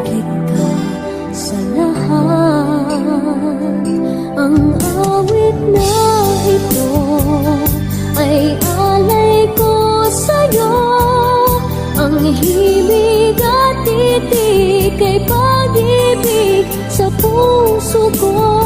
umibig ka sa lahat. Ang awit na ito ay alay ko sa'yo. Ang hibig at titig kay pag-ibig sa puso ko.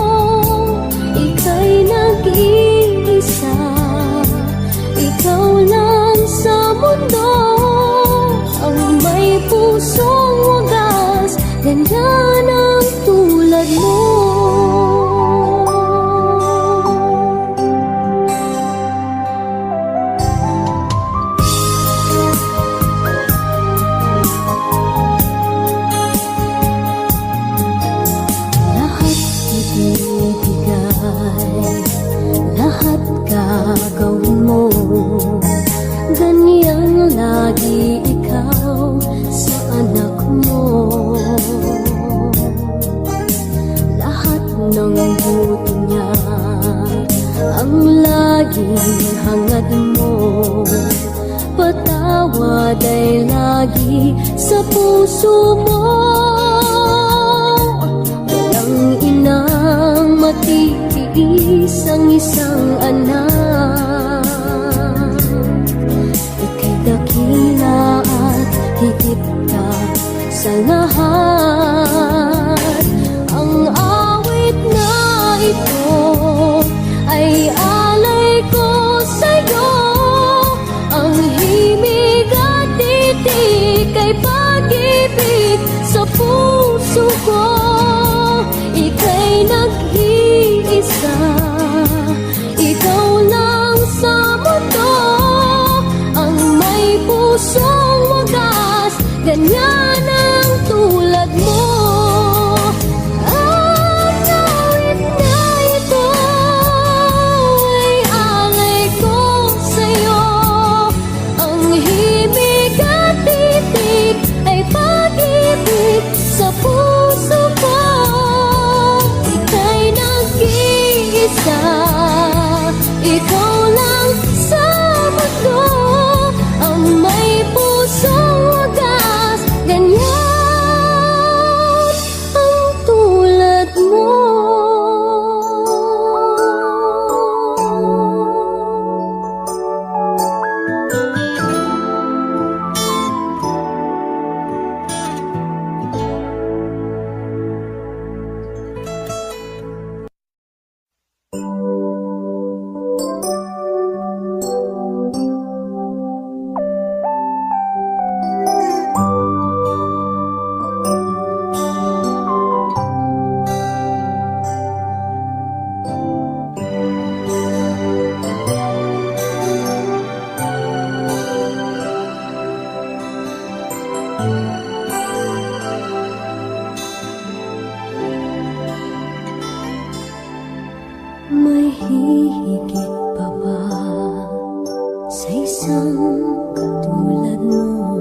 lahat gagawin mo. Ganyan lagi ikaw sa anak mo. Lahat ng buti niya Ang laging hangad mo. Patawad ay lagi sa puso mo. May hihigit pa ba sa isang katulad mo?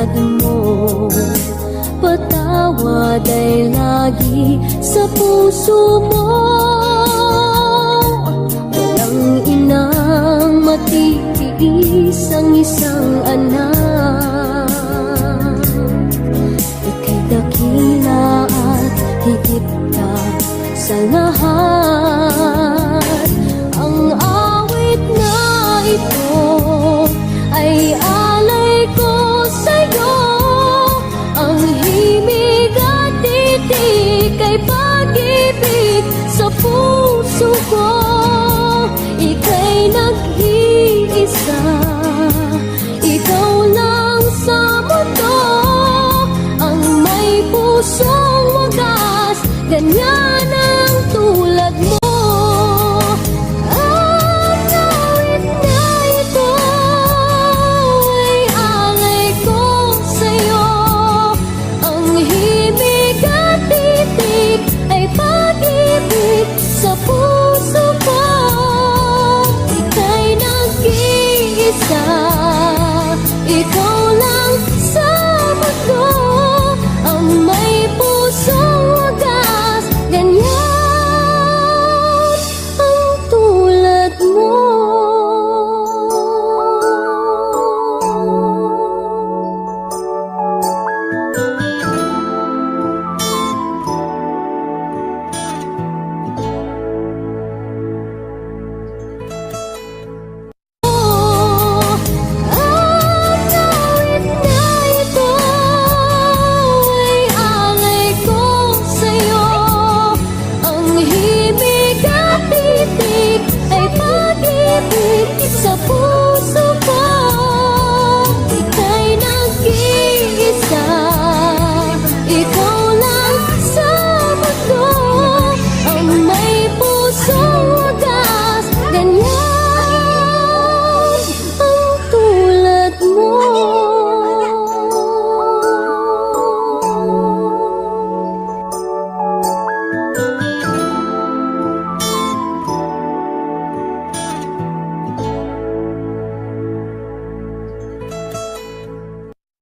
tulad mo Patawad ay lagi sa puso mo. Walang inang matitiis ang isang anak. Ika'y dakila at higit ka sa lahat. Kaya ng tulad mo